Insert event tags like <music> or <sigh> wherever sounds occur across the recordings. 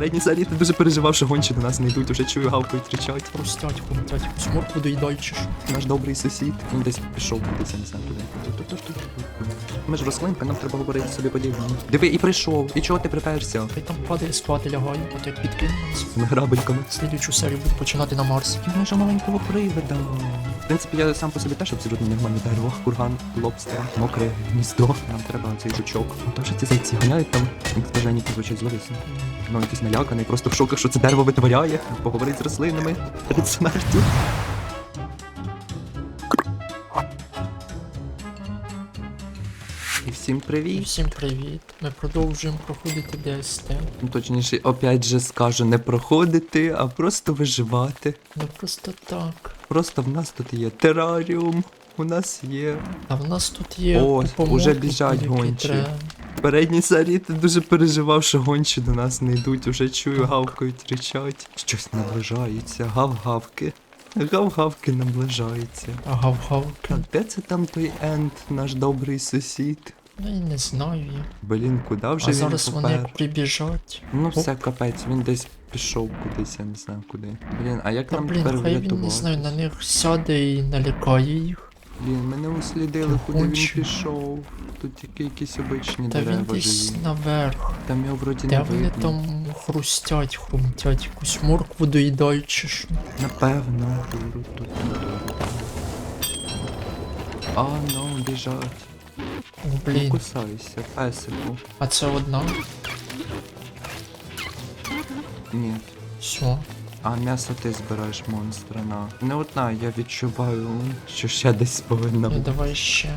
Передній серії ти дуже переживав, що гончі до нас не йдуть, уже чую, гавкають, кричать. Хрустять, хрустять. Сморт доїдаючи ж. Наш добрий сусід. Він десь пішов кудись, я не знаю куди. Ми ж рослинка, нам треба говорити собі подібне. Диви, і прийшов. І чого ти припаєшся? Хай там падає, спати лягає, а як. З грабельками. Слідуючу серію буду починати на Марсі. Може маленького привида. В принципі, я сам по собі теж абсолютно нормальне дерево. Курган, лобстер, мокре гніздо. Нам треба цей жучок. А то що ці зайці ганяють там, як скажені звучать зловісно. Ну, якийсь наляканий, просто в шоках, що це дерево витворяє. Поговорить з рослинами перед смертю. І всім І привіт. всім привіт. Ми продовжуємо проходити ДСТ. Ну, точніше, опять же скажу, не проходити, а просто виживати. Не просто так. Просто в нас тут є тераріум, у нас є А в нас тут є О, уже біжать гончі. треба. В передній серії ти дуже переживав, що гончі до нас не йдуть, уже чую, гавкають, кричать. Щось наближається, гав-гавки. Гав-гавки наближаються. А гав-гавки. А де це там той Енд, наш добрий сусід? Ну я не знаю я. Блін, куди вже А він зараз вони попер? як прибіжать. Ну Оп. все, капець, він десь пішов кудись, я не знаю куди. Блін, а як Та нам блін, тепер хай він не знаю, на них сяде і налякає їх. Блін, ми не услідили, куди він пішов. Тут тільки якісь обичні Та він дерева десь живі. наверх. Там його вроді Де не вони видно. там хрустять, хрумтять, якусь моркву доїдають чи що. Напевно. А, ну, біжать. О, Не блін. кусайся, песику. А це одна? Ні. Все. А м'ясо ти збираєш монстра на. Не одна, я відчуваю, що ще десь повинна Ну бути. давай ще.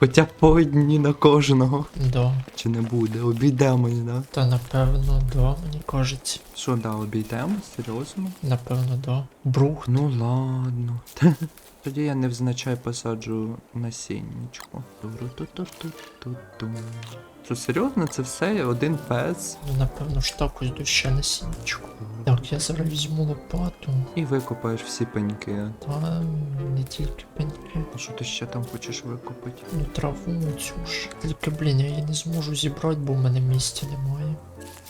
Хоча б по одній на кожного. Да. Чи не буде? Обійдемо, да? Та напевно, до, мені кажеться. Що, да, обійдемо? Серйозно? Напевно, да. Брух. Ну ладно. <laughs> Тоді я невзначай посаджу. Туру-ту-ту-ту-ту-ту. Що серйозно, це все один пес. Ну, напевно ж так ось ще насіннячку. Так, я зараз візьму лопату. І викопаєш всі пеньки. Та не тільки пеньки. А що ти ще там хочеш викопати? Ну траву цю ж. Тільки, блін, я її не зможу зібрати, бо в мене місця немає.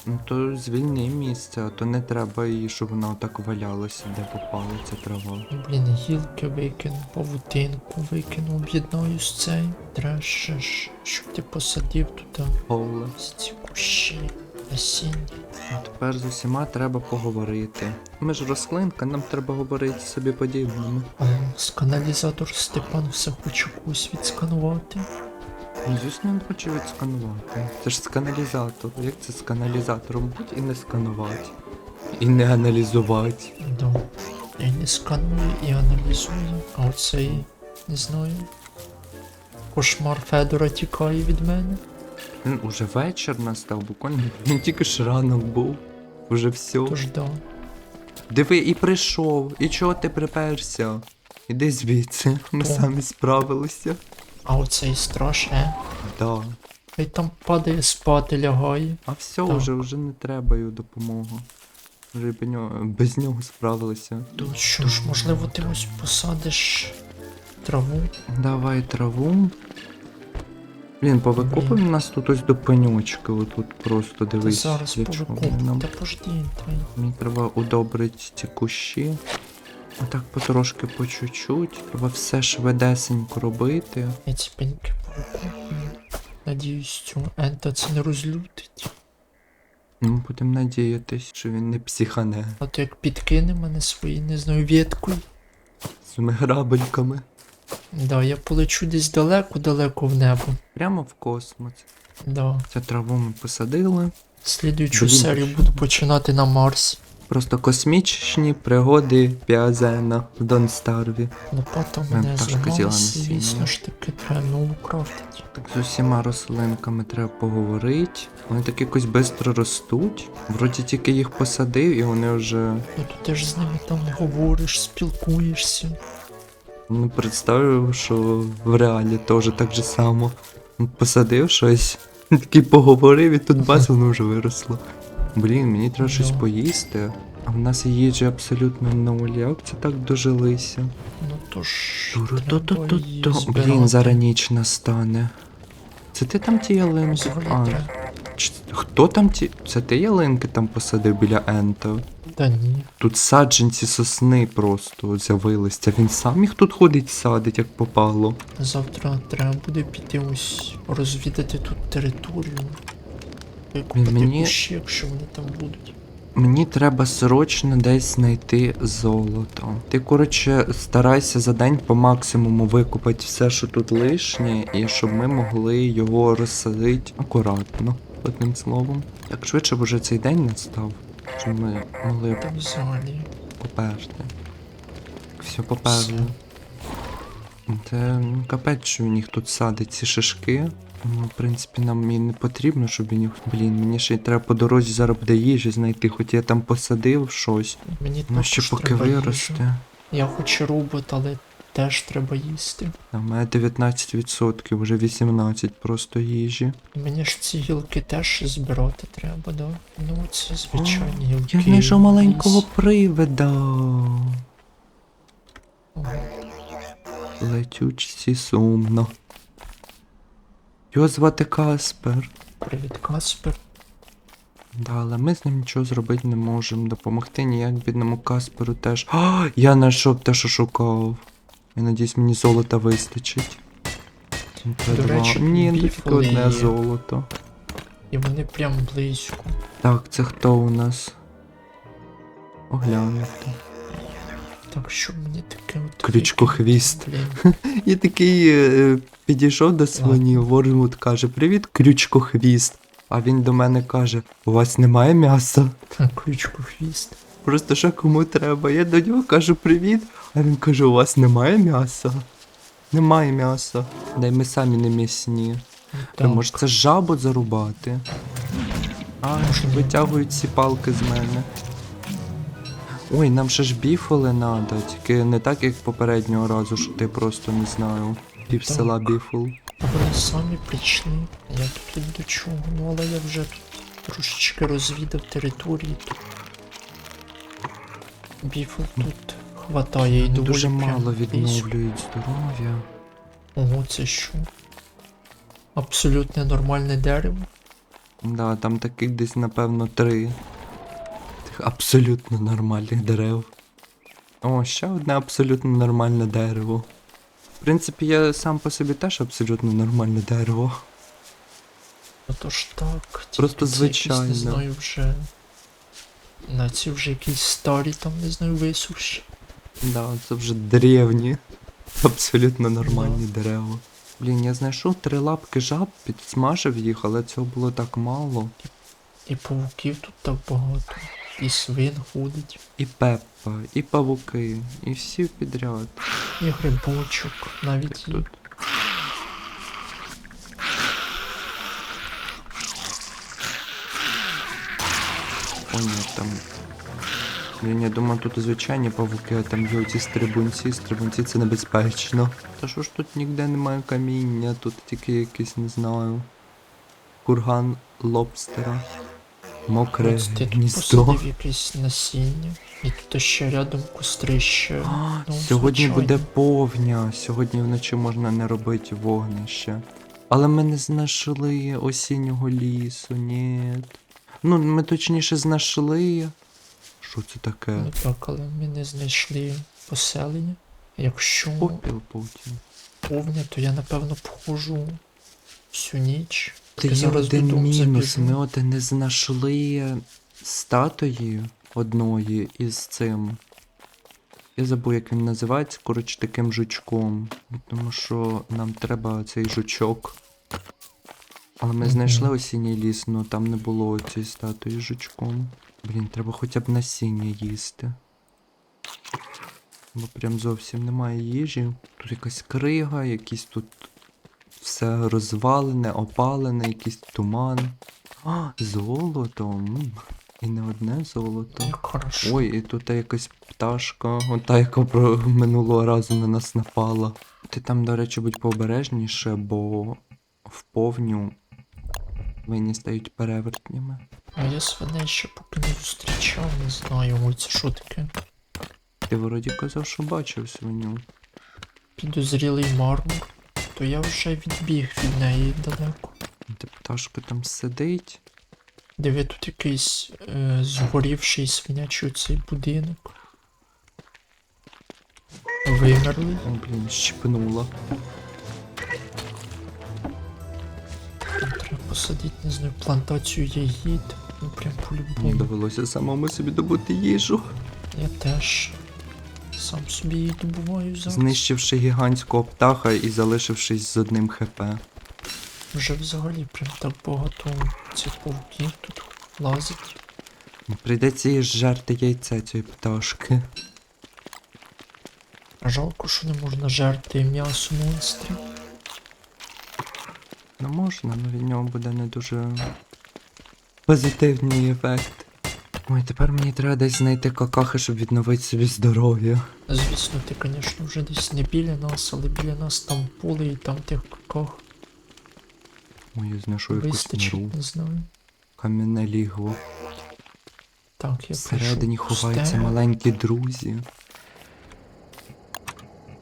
Ну то звільни місце, а то не треба її, щоб вона отак валялася, де попала ця трава. Блін, гілки викину, павутинку викину, об'єднаю з цей. Треше ж, щоб ти посадив туди Поле. ось ці кущі, насіння. А тепер з усіма треба поговорити. Ми ж рослинка, нам треба говорити собі подібними. О, сканалізатор Степан все хоче когось відсканувати. Звісно, він хоче відсканувати. Це ж сканалізатор. Як це з каналізатором будь і не сканувати. І не аналізувати. Да. Я не сканую і аналізую. А оцей, не знаю. Кошмар Федора тікає від мене. Він уже вечір настав, буквально. Він тільки ж ранок був. Уже все. Тож да. Диви, і прийшов. І чого ти приперся? Іди звідси, ми Хто? самі справилися. А оцей страшне. Да. Хай там падає спати лягає. А все, Так. вже, вже не треба його допомогу. Вже без нього, без нього справилися. Тут що ж, можливо, ти ось посадиш траву. Давай траву. Блін, повикопуємо Блін. нас тут ось до пенючки, отут просто Та дивись. зараз для нам. Та пожди, та. Мені треба удобрити ці кущі. Отак потрошки по чуть-чуть. Треба все швидесенько робити. Я ці пеньки. Надіюсь, ента це не розлютить. Ну, будемо надіятись, що він не психане А то як підкине мене свої, не знаю, веткою. з грабельками. Да, я полечу десь далеко-далеко в небо. Прямо в космос. Да. Цю траву ми посадили. Слідуючу Блін, серію буду починати на Марсі. Просто космічні пригоди Піазена в Донстарві. Лопата в Мене насіння. звісно ж таки, треба нову крафтити. Так з усіма рослинками треба поговорити. Вони так якось швидко ростуть. Вроді тільки їх посадив, і вони вже. Ну то ти ж з ними там говориш, спілкуєшся. Ну, представив, що в реалі теж так же само. Посадив щось, такий поговорив, і тут бац, <laughs> воно вже виросло. Блін, мені треба щось Да. поїсти. А в нас їжі абсолютно нуль. Як це так дожилися? Ну то ж. Блін, зараз ніч настане. Це ти там ті ялинки? А. Ч- Хто там ті. Це ти ялинки там посадив біля Ента? Да ні. Тут саджанці сосни просто з'явилися. Він сам їх тут ходить, садить, як попало. Завтра треба буде піти ось розвідати тут територію. Мені- кущі, якщо вони там будуть. Мені треба срочно десь знайти золото. Ти, коротше, старайся за день по максимуму викупати все, що тут лишнє, і щоб ми могли його розсадити акуратно, одним словом. Так швидше б уже цей день настав, щоб ми могли взагалі. поперти. Все поперли. Це ну, капець, що він їх тут садить ці шишки. Ну, в принципі, нам і не потрібно, щоб він. Блін, мені ще й треба по дорозі зараз буде їжі знайти, хоч я там посадив щось. Мені Ну ще поки треба їжу. виросте. Я хочу робот, але теж треба їсти. А в мене 19%, вже 18 просто їжі. Мені ж ці гілки теж збирати треба, да? Ну це звичайні гілки. Я знайшов маленького привида. Летючці сумно. Його звати Каспер. Привіт, Каспер. Да, але ми з ним нічого зробити не можемо. Допомогти ніяк бідному Касперу теж. А, я знайшов те, що шукав. Я надіюсь, мені золота вистачить. До два. речі, Ні, тут тільки одне золото. І вони прям близько. Так, це хто у нас? Оглянути. Так що мені таке от. Крючкохвіст. Я <laughs> такий е, підійшов до свині, Ворнвуд каже: Привіт, крючкохвіст. А він до мене каже: У вас немає м'яса? крючкохвіст. Просто що кому треба. Я до нього кажу привіт, а він каже, у вас немає м'яса? Немає м'яса. Дай ми самі не м'ясні. Може це жабу зарубати? А, витягують ці палки з мене. Ой, нам ще ж біфоли надо, тільки не так, як попереднього разу, що ти просто не знаю. Пів села біфул. Вони самі прийшли. Я тут до чого. Ну але я вже тут трошечки розвідав території. Тут біфл тут хватає і доволі дуже мало відновлюють здоров'я. Ого, це що? Абсолютно нормальне дерево. Да, там таких десь, напевно, три. Тих абсолютно нормальних дерев. О, ще одне абсолютно нормальне дерево. В принципі, я сам по собі теж абсолютно нормальне дерево. Отож так. тільки Просто це якісь, звичайно. Не знаю вже. На ці вже якісь старі там, не знаю, висуші. Да, це вже древні. Абсолютно нормальні дерева. Блін, я знайшов три лапки жаб, підсмажив їх, але цього було так мало. І павуків тут так багато. І свин ходить. І пеппа, і павуки, і всі підряд. І грибочок. Навіть Так тут. О, ні, там. Блін, я думав, тут звичайні павуки, а там є ці стрибунці, стрибунці це небезпечно. Та що ж тут ніде немає каміння, тут тільки якийсь, не знаю. Курган лобстера. Мокре Ось ти тут гніздо. посадив якесь насіння. І тут ще рядом кострище. А, Ну, сьогодні звичайно. буде повня. Сьогодні вночі можна не робити вогнище. Але ми не знайшли осіннього лісу, ні. Ну, ми точніше знайшли. Що це таке? Ну так, але ми не знайшли поселення. Якщо Попіл потім. повня, то я напевно походжу всю ніч. Ти є зараз один додому мінус. забіжу. Ми от не знайшли статуї одної із цим. Я забув, як він називається, коротше, таким жучком. Тому що нам треба цей жучок. Але ми знайшли осінній ліс, але там не було цієї статуї з жучком. Блін, треба хоча б насіння їсти. Бо прям зовсім немає їжі. Тут якась крига, якісь тут все розвалене, опалене, якийсь туман. А, золото. м. І не одне золото. Хорошо. Ой, і тут якась пташка, ота, яка про минулого разу на нас напала. Ти там, до речі, будь пообережніше, бо в повню винні стають перевертнями. А я свиней ще поки не зустрічав, не знаю, ой, це що таке? Ти вроді казав, що бачив свиню. Підозрілий мармур. То я вже відбіг від неї далеко. Та пташка там сидить. Диви тут якийсь е, згорівший свинячий цей будинок. Вимерли. О, блін, щепнуло. Треба посадити, не знаю, плантацію ягід. Ну прям по-любому. довелося самому собі добути їжу. Я теж сам собі її добуваю зараз. Знищивши гігантського птаха і залишившись з одним хп. Вже взагалі прям так багато цих пауків тут лазить. Прийдеться їй жерти яйце цієї пташки. Жалко, що не можна жерти м'ясо монстрів. Ну можна, але від нього буде не дуже позитивний ефект. Ой, тепер мені треба десь знайти какахи, щоб відновити собі здоров'я. Звісно, ти, звісно, вже десь не біля нас, але біля нас там поле і там тих каках Ой, я знайшов якусь нору. не знаю. Кам'яне лігво. Так, я Всередині ховаються маленькі друзі.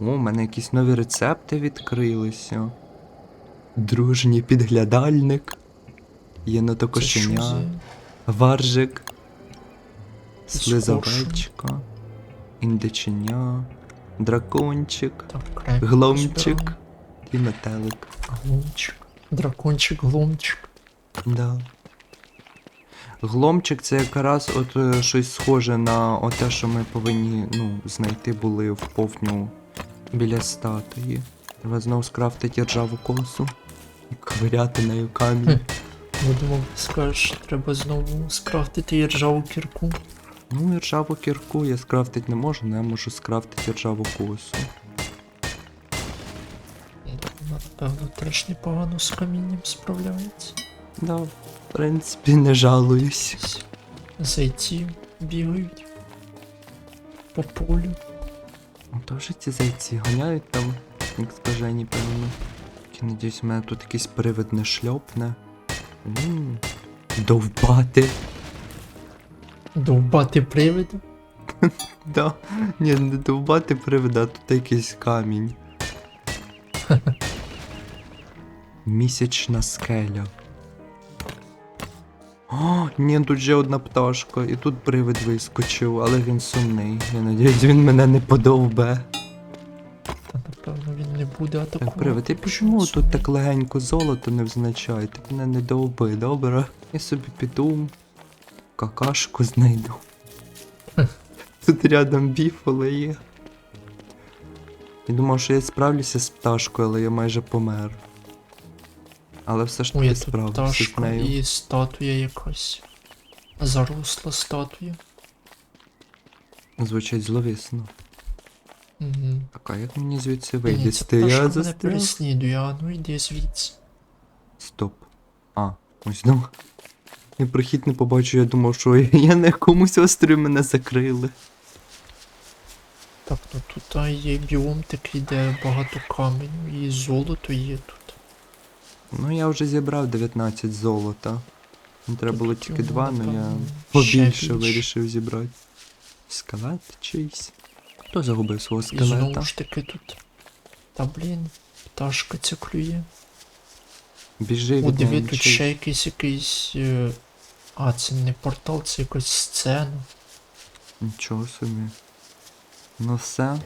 О, у мене якісь нові рецепти відкрилися. Дружній підглядальник. Єното Це що кошеня, варжик, слизовечка, індиченя, дракончик, Так, гломчик і метелик. Глумчик. Дракончик, глумчик. Да. Гломчик це якраз от е, щось схоже на те, що ми повинні ну, знайти були в повню біля статуї. Треба знову скрафтити ржаву косу. І ковиряти нею камінь. Я думав, скажеш, треба знову скрафтити ржаву кірку. Ну і ржаву кірку я скрафтити не можу, але я можу скрафтити ржаву косу. Напевно, теж непогано з камінням справляється. Да, в принципі, не жалуюсь. Зайці бігають по полю. Ну, то вже ці зайці ганяють там, як скажені, певно. Я надіюсь, у мене тут якийсь привид не шльопне. Довбати. Довбати привида. <laughs> Да. Ні, не довбати привида, а тут якийсь камінь. <laughs> Місячна скеля. О, ні, тут ще одна пташка, і тут привид вискочив, але він сумний. Я надіюсь, він мене не подовбе. Та напевно він не буде атакувати. Так, привид, ти чому тут так легенько золото не взначає? Ти мене не довби, добре? Я собі піду, какашку знайду. Тут рядом біфоли є. Я думав, що я справлюся з пташкою, але я майже помер. Але все ж я таки справився з нею. і статуя якась. Заросла статуя. Звучить зловісно. Угу. Так, а як мені звідси вийдести? пташка Я застряг. переслідує, а ну йди звідси. Стоп. А, ось ну. Я прохід не побачу, я думав, що <laughs> я на якомусь острові мене закрили. Так, ну тут а, є біом такий, де багато каменю і золото є тут. Ну я вже зібрав 19 золота. Треба було тільки йому, два, але я побільше вирішив зібрати. Скелет чийсь. Хто загубив свого І знову ж таки тут. Та блін, пташка ця клює. Біжи О, від диви, неї, тут ще якийсь якийсь. А, це не портал, це якась сцена. Нічого собі. Ну все.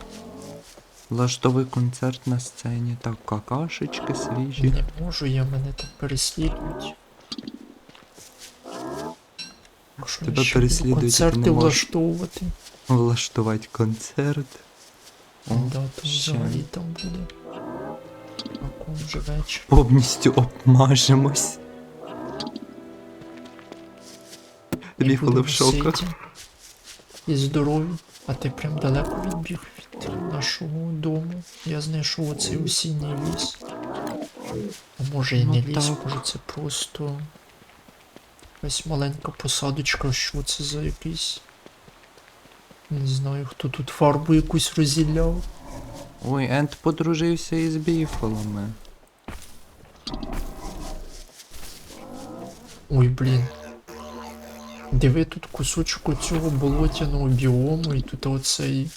Влаштовий концерт на сцені. Так, какашечки свіжі. Не можу, я мене тут переслідують. Якщо Тебе переслідують, концерти влаштовувати. Влаштувати концерт. О, да, то взагалі там буде. А коли вже вечір. Повністю обмажемось. Будемо в шоках. І здорові. А ти прям далеко відбіг від нашого дому. Я знайшов оцей осінній ліс. А може і Ну не ліс, так. може це просто якась маленька посадочка, що це за якийсь. Не знаю, хто тут фарбу якусь розділяв. Ой, Ент подружився із біфалами. Ой, блін. Диви тут кусочок цього болотяного біому, і тут оцей.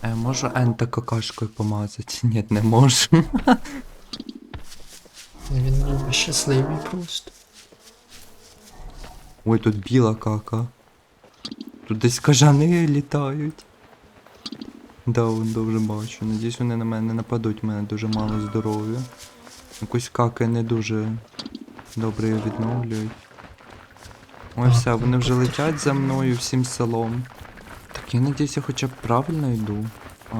А я можу Ента какашкою помазати? <laughs> Ні, не можу. Він був щасливий просто. Ой, тут біла кака. Тут десь кажани літають. Да, вон дуже бачу. Надіюсь, вони на мене не нападуть, у мене дуже мало здоров'я. Якось каки не дуже добре його відновлюють. Ой, все, вони ну, вже летять за мною всім селом. Так я надіюсь, я хоча б правильно йду. А,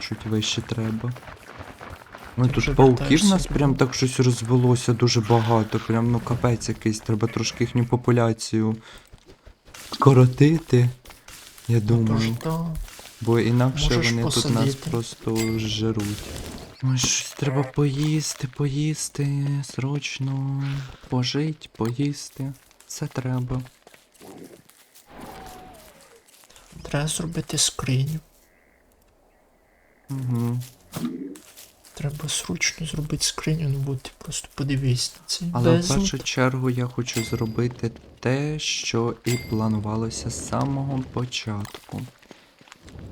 чуть вище треба. Ой, тут пауків нас прям так щось розвелося дуже багато. Прям ну капець якийсь. Треба трошки їхню популяцію коротити. Я думаю. Бо інакше вони тут нас просто жруть. Ой, щось треба поїсти, поїсти, срочно. Пожить, поїсти. Все треба. Треба зробити скриню. Угу. Треба срочно зробити скриню, ну бо ти просто подивись на цей Але в першу чергу я хочу зробити те, що і планувалося з самого початку.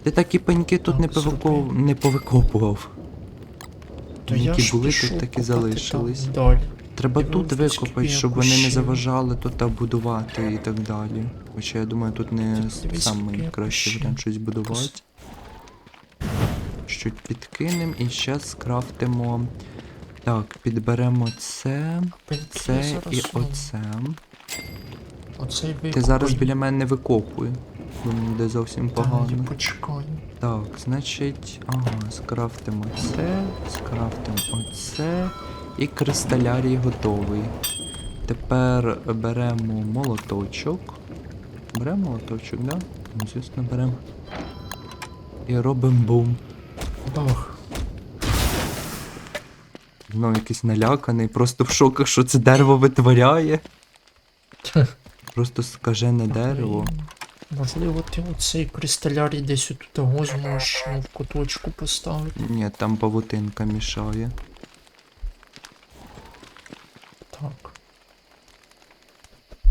Ти такі пеньки тут Так, не, повико... зроби. не повикопував. То я які ж були, пішов тут такі копати залишились. там. Треба Дивись, тут викопати, щоб вони не заважали тут та будувати і так далі. Хоча я думаю, тут не дивись, самий я кращий варіант щось будувати. Щось підкинемо і зараз скрафтимо. Так, підберемо це, Пеньки це зараз, і оце. Оцей Ти зараз біля мене викопуй. Бо буде зовсім погано. почекаю. Так, значить, ага, скрафтимо це, скрафтимо оце. І кристалярій готовий. Тепер беремо молоточок. Беремо молоточок, да? Ну, звісно, беремо. І робимо бум. Бах. Знову якийсь наляканий, просто в шоках, що це дерево витворяє. Просто скажене дерево. Можливо, ти оцей кристалярій десь отут того зможеш ну, в куточку поставити. Ні, там павутинка мішає. Так.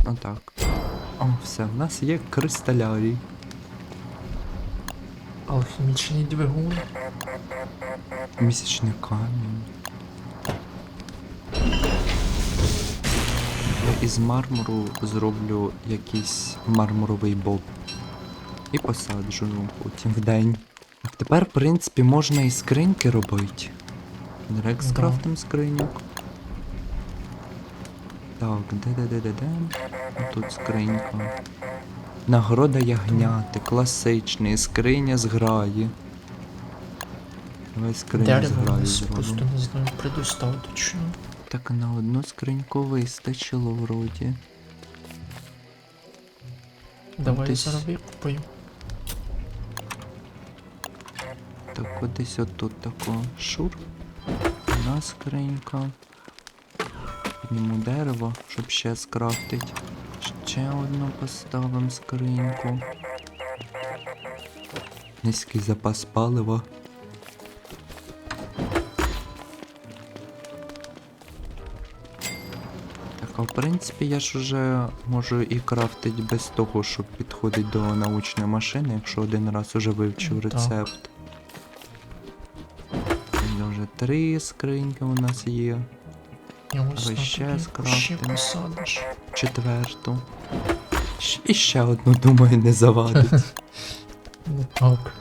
Отак. О, все, в нас є кристалярій. Алхімічний двигун. Місячний камінь. Із мармуру зроблю якийсь мармуровий боб. І посаджу його потім в день. Тепер, в принципі, можна і скриньки робити. Директ Да. скрафтим скриньок. Так, де-де-де-де-де. Тут скринька. Нагорода ягняти, класичний, скриня з граї. Давай скриню з граї просто не знаю, предостаточно. Так на одну скриньку вистачило вроді. Давай десь- зараз викупаю. Так от десь отут тако шур. Одна скринька. Підніму дерево, щоб ще скрафтить. Ще одну поставимо скриньку. Низький запас палива. А в принципі я ж уже можу і крафтить без того, щоб підходить до научної машини, якщо один раз уже вивчив так. рецепт. Вже вже три скриньки у нас є. Ось Давай ще скрафтимо. Четверту. І ще одну, думаю, не завадить. <laughs> Ну так.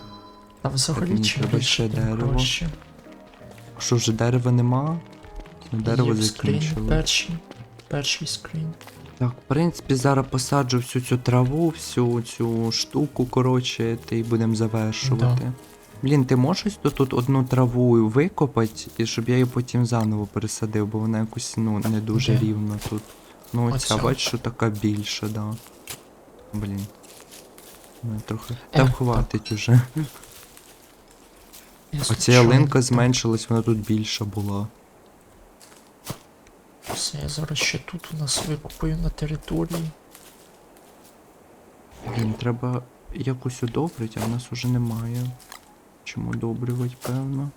Та взагалі треба ще дерево. Що вже дерева нема? Дерево Є закінчили. Перший, скрін. Так, в принципі, зараз посаджу всю цю траву, всю цю штуку, коротше, та й будемо завершувати. Блін, ти можеш то тут одну траву викопати, і щоб я її потім заново пересадив, бо вона якось ну не дуже Де? рівно тут. Ну оця, бачиш, що така більша, да. Блін. Ну, трохи. Е, Та так. хватить уже. Я Оця ялинка зменшилась, вона тут більша була. Все, я зараз ще тут у нас викупаю на території. Блін, треба якось удобрити, а в нас уже немає. Чому удобрювати, певно.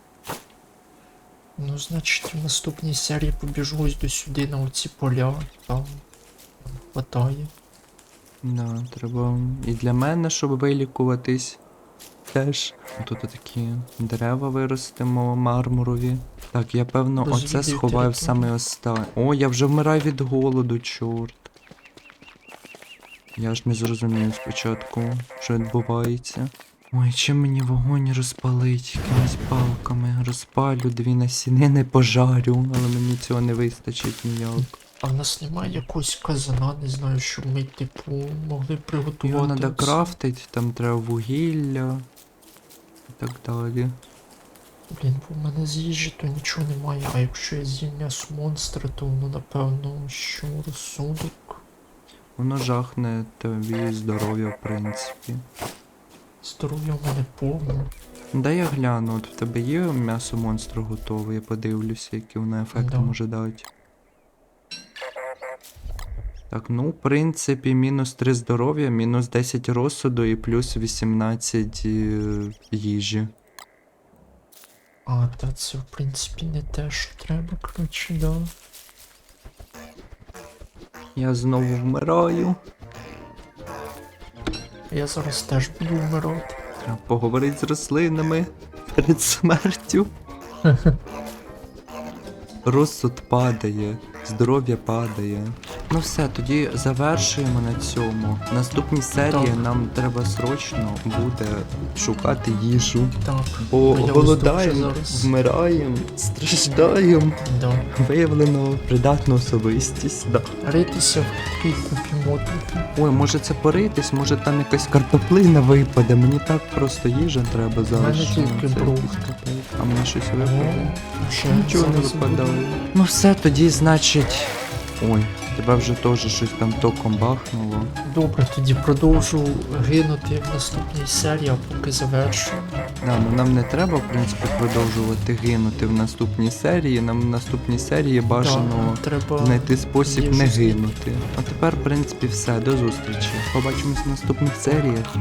Ну, значить, в наступній серії побіжу ось до сюди на оці поля. Там хватає. Да, треба і для мене, щоб вилікуватись. Теж. Тут такі дерева виростимо мармурові. Так, я певно оце Розвідую сховаю в самий останній. О, я вже вмираю від голоду, чорт. Я ж не зрозумів спочатку, що відбувається. Ой, чим мені вогонь розпалить? Якимись палками. Розпалю дві насінини, пожарю, але мені цього не вистачить ніяк. А в нас немає якогось казана, не знаю, щоб ми, типу, могли приготувати. Його треба оце. крафтити, там треба вугілля так далі. Блін, бо в мене з їжі то нічого немає, а якщо я з'їм м'ясо монстра, то воно напевно що розсудок. Воно жахне тобі здоров'я, в принципі. Здоров'я в мене повне. Дай я гляну, от в тебе є м'ясо монстру готове, я подивлюся, які воно ефекти Да. може дати. Так, ну, в принципі, мінус 3 здоров'я, мінус 10 розсуду і плюс 18 е, їжі. А, та це в принципі не те, що треба, коротше, да. Я знову вмираю. Я зараз теж буду вмирати. Треба поговорити з рослинами перед смертю. <laughs> Розсуд падає, здоров'я падає. Ну все, тоді завершуємо на цьому. В наступній серії Так. нам треба срочно буде шукати їжу. Так, Бо Ну, я ось голодаємо, зараз- вмираємо, страждаємо. да. Виявлено придатну особистість. Да. Ритися в такій. Ой, може це поритись, може там якась картоплина випаде. Мені так просто їжа треба зараз. мене що тільки це брух. якийсь капець. А мені щось випаде. ще Нічого не зараз випадає. Ну все, тоді значить. Ой, тебе вже теж щось там током бахнуло. Добре, тоді продовжу гинути в наступній серії, а поки завершу. Да, ну нам не треба, в принципі, продовжувати гинути в наступній серії. Нам в наступній серії бажано Так, треба знайти спосіб їжу не знайти. гинути. А тепер, в принципі, все. До зустрічі. Побачимось в наступних серіях.